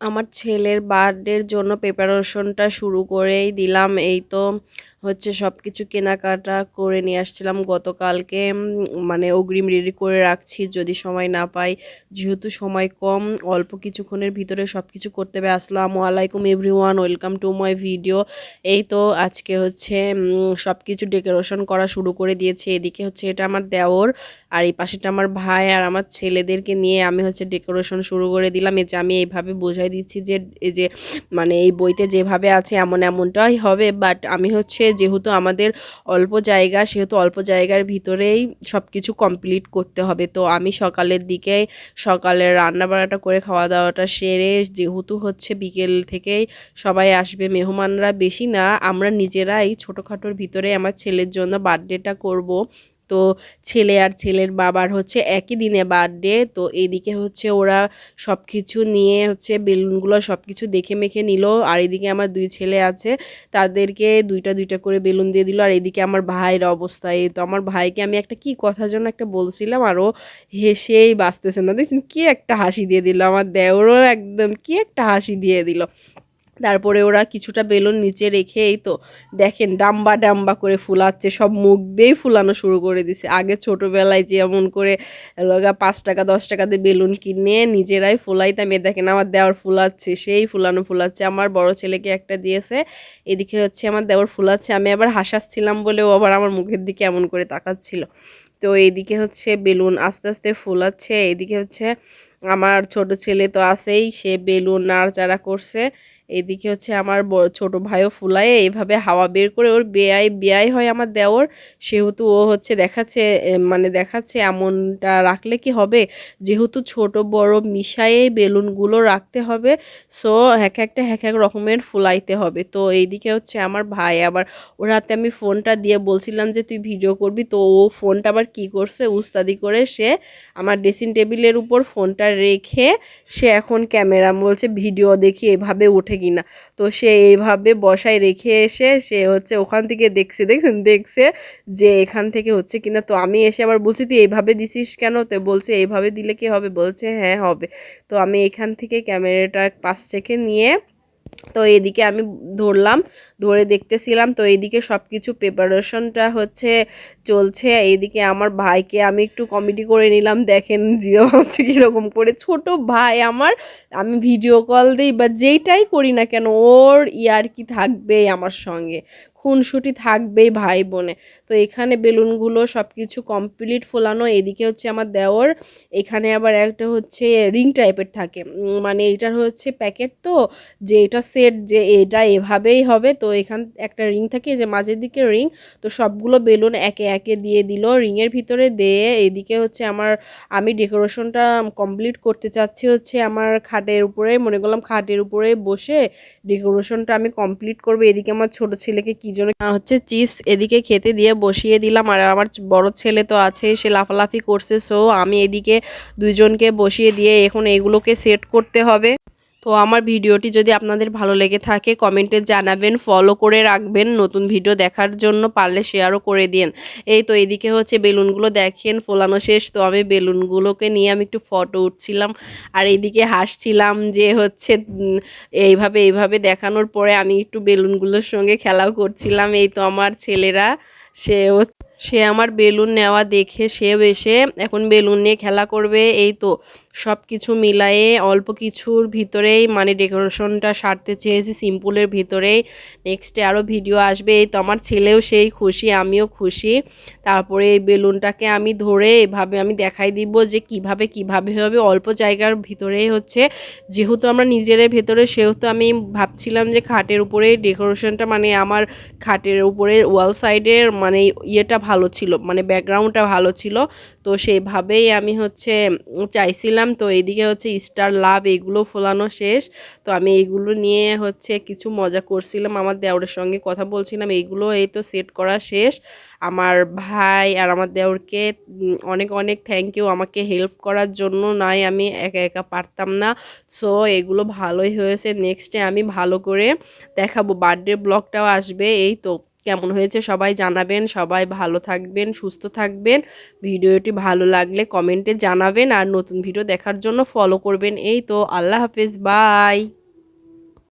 আমার ছেলের বার্থডের জন্য প্রিপারেশনটা শুরু করেই দিলাম। এই তো হচ্ছে সব কিছু কেনাকাটা করে নিয়ে আসছিলাম গতকালকে। মানে অগ্রিম রেডি করে রাখছি যদি সময় না পাই। যেহেতু সময় কম, অল্প কিছুক্ষণের ভিতরে সব কিছু করতে হবে। আসসালামু আলাইকুম everyone welcome to my video এই তো আজকে হচ্ছে সব কিছু ডেকোরেশন করা শুরু করে দিয়েছে। এদিকে হচ্ছে এটা আমার দেওর, আর এই পাশেটা আমার ভাই আর আমার ছেলেদেরকে নিয়ে আমি হচ্ছে ডেকোরেশন শুরু করে দিলাম। এই যে আমি এইভাবে বোঝাই দিচ্ছি যে, এই যে মানে এই বইতে যেভাবে আছে এমন এমনটাই হবে। বাট আমি হচ্ছে যেহেতু আমাদের অল্প জায়গা, সেহেতু অল্প জায়গার ভিতরেই সব কিছু কমপ্লিট করতে হবে। তো আমি সকালের দিকে সকালের রান্না বান্নাটা করে খাওয়া দাওয়াটা সেরে যেহেতু হচ্ছে বিকেল থেকেই সবাই আসবে, মেহমানরা বেশি না, আমরা নিজেরাই ছোটোখাটোর ভিতরে আমার ছেলের জন্য বার্থডেটা করব। তো ছেলে আর ছেলের বাবার হচ্ছে একই দিনে বার্থডে তো এদিকে হচ্ছে ওরা সব কিছু নিয়ে হচ্ছে বেলুনগুলো সব কিছু দেখে মেখে নিল। আর এদিকে আমার দুই ছেলে আছে, তাদেরকে দুইটা দুইটা করে বেলুন দিয়ে দিল। আর এদিকে আমার ভাইয়ের অবস্থা, এই তো আমার ভাইকে আমি একটা কি কথার জন্য একটা বলছিলাম, আর ও হেসেই বাঁচতেছে না। দেখছেন কি একটা হাসি দিয়ে দিল আমার দেওরও একদম, কি একটা হাসি দিয়ে দিল। তারপরে ওরা কিছুটা বেলুন নিচে রেখে এই তো দেখেন ডাম্বা ডাম্বা করে ফুলাচ্ছে, সব মুখ দিয়েই ফুলানো শুরু করে দিছে। আগে ছোটোবেলায় যেমন করে লগা পাঁচ টাকা, দশ টাকা দিয়ে বেলুন কিনে নিজেরাই ফুলাইতাম এ দেখেন আমার দেওয়ার ফুলাচ্ছে, সেই ফুলানো ফুলাচ্ছে। আমার বড় ছেলেকে একটা দিয়েছে, এদিকে হচ্ছে আমার দেওয়ার ফুলাচ্ছে। আমি আবার হাসাচ্ছিলাম বলে ও আবার আমার মুখের দিকে এমন করে তাকাচ্ছিল। তো এইদিকে হচ্ছে বেলুন আস্তে আস্তে ফুলাচ্ছে এদিকে হচ্ছে আমার ছোট ছেলে তো আছেই, সে বেলুন নাড়াচাড়া করছে। এদিকে হচ্ছে আমার ছোট ভাইও ফুলায়, এইভাবে হাওয়া বের করে ওর বেয়াই বেয়াই হয় আমার দেওর। সেহেতু ও হচ্ছে দেখাচ্ছে মানে দেখাচ্ছে এমনটা রাখলে কি হবে? যেহেতু ছোট বড় মিশায়ে বেলুনগুলো রাখতে হবে, সো এক একটা এক এক রকমের ফুলাইতে হবে। তো এইদিকে হচ্ছে আমার ভাই, আবার ওর হাতে আমি ফোনটা দিয়ে বলছিলাম যে, তুই ভিডিও করবি? তো ও ফোনটা আবার কি করছে? উস্তাদি করে সে আমার ড্রেসিং টেবিলের উপর ফোনটা রেখে সে এখন ক্যামেরা বলছে, ভিডিও দেখি। এভাবে ওঠে কিনা। তো সে এইভাবে বসায় রেখে এসে সে হচ্ছে ওখান থেকে দেখছে, দেখছেন? দেখছে যে এখান থেকে হচ্ছে কিনা। তো আমি এসে আবার বলছি, তুই এইভাবে দিছিস কেন? তো বলছে, এইভাবে দিলে কি হবে? বলছে হ্যাঁ হবে। তো আমি এখান থেকে ক্যামেরাটা পাশ থেকে নিয়ে তো এদিকে আমি ধরলাম, ধরে দেখতেছিলাম, তো এদিকে সব কিছু প্রিপারেশনটা হচ্ছে, চলছে। এদিকে আমার ভাইকে আমি একটু কমেডি করে নিলাম, দেখেন জিও হচ্ছে কীরকম করে। ছোট ভাই আমার, আমি ভিডিও কল দিই বা যেইটাই করি না কেন, ওর ইয়ার কি থাকবেই আমার সঙ্গে। খুনসুটি থাকবেই ভাই বোনে তো এখানে বেলুনগুলো সব কিছু কমপ্লিট ফোলানো, এদিকে হচ্ছে আমার দেওর, এখানে আবার একটা হচ্ছে রিং টাইপের থাকে। মানে এটার হচ্ছে প্যাকেট তো, যে এটা সেট, যে এটা এভাবেই হবে। তো এখান, একটা রিং থাকে যে মাঝের দিকে রিং, তো সবগুলো বেলুন একে একে দিয়ে দিল। রিংয়ের ভিতরে দিয়ে এদিকে হচ্ছে আমার, আমি ডেকোরেশনটা কমপ্লিট করতে চাচ্ছি হচ্ছে আমার খাটের উপরে, মনে করলাম খাটের উপরে বসে ডেকোরেশনটা আমি কমপ্লিট করব। এদিকে আমার ছোট ছেলেকে কি জন্য? হচ্ছে চিপস এদিকে খেতে দিয়ে বসিয়ে দিলাম। আর আমার বড় ছেলে তো আছে, সে লাফালাফি করছে। সো আমি এদিকে দুইজনকে বসিয়ে দিয়ে এখন এগুলোকে সেট করতে হবে। তো আমার ভিডিওটি যদি আপনাদের ভালো লেগে থাকে কমেন্টে জানাবেন ফলো করে রাখবেন, নতুন ভিডিও দেখার জন্য পারলে শেয়ারও করে দিন এই তো এদিকে হচ্ছে বেলুনগুলো দেখেন, ফোলানো শেষ, তো আমি বেলুনগুলোকে নিয়ে আমি একটু ফটো উঠছিলাম আর এইদিকে হাসছিলাম যে হচ্ছে এইভাবে এইভাবে দেখানোর পরে আমি একটু বেলুনগুলোর সঙ্গে খেলাও করছিলাম। এই তো আমার ছেলেরা, সে সে আমার বেলুন নেওয়া দেখে, সেও এসে এখন বেলুন নিয়ে খেলা করবে। এই তো সব কিছু মিলায়ে অল্প কিছুর ভিতরেই মানে ডেকোরেশনটা সারতে চেয়েছি সিম্পলের ভিতরেই। নেক্সটে আরও ভিডিও আসবে। এই তো আমার ছেলেও সেই খুশি আমিও খুশি। তারপরে এই বেলুনটাকে আমি ধরে এভাবে আমি দেখাই দিব যে কীভাবে কীভাবে হবে। অল্প জায়গার ভিতরেই হচ্ছে যেহেতু আমরা নিজেদের ভেতরে সেহেতু আমি ভাবছিলাম যে খাটের উপরে ডেকোরেশনটা মানে আমার খাটের উপরে ওয়াল সাইডের মানে ইয়েটা ভালো ছিল মানে ব্যাকগ্রাউন্ডটা ভালো ছিল। তো সেইভাবেই আমি হচ্ছে উম, চাইছিলাম তো এইদিকে হচ্ছে স্টার লাভ এগুলো ফোলানো শেষ। তো আমি এইগুলো নিয়ে হচ্ছে কিছু মজা করছিলাম, আমার দেওরের সঙ্গে কথা বলছিলাম এইগুলো এই তো সেট করা শেষ। আমার ভাই আর আমার দেওরকে অনেক অনেক থ্যাংক ইউ আমাকে হেল্প করার জন্য নাই, আমি একা একা পারতাম না। সো এগুলো ভালোই হয়েছে নেক্সটে আমি ভালো করে দেখাবো বার্থডে ব্লগটাও আসবে, এই তো। কেমন হয়েছে সবাই জানাবেন, সবাই ভালো থাকবেন, সুস্থ থাকবেন। ভিডিওটি ভালো লাগলে কমেন্টে জানাবেন আর নতুন ভিডিও দেখার জন্য ফলো করবেন। এই তো, আল্লাহ হাফেজ বাই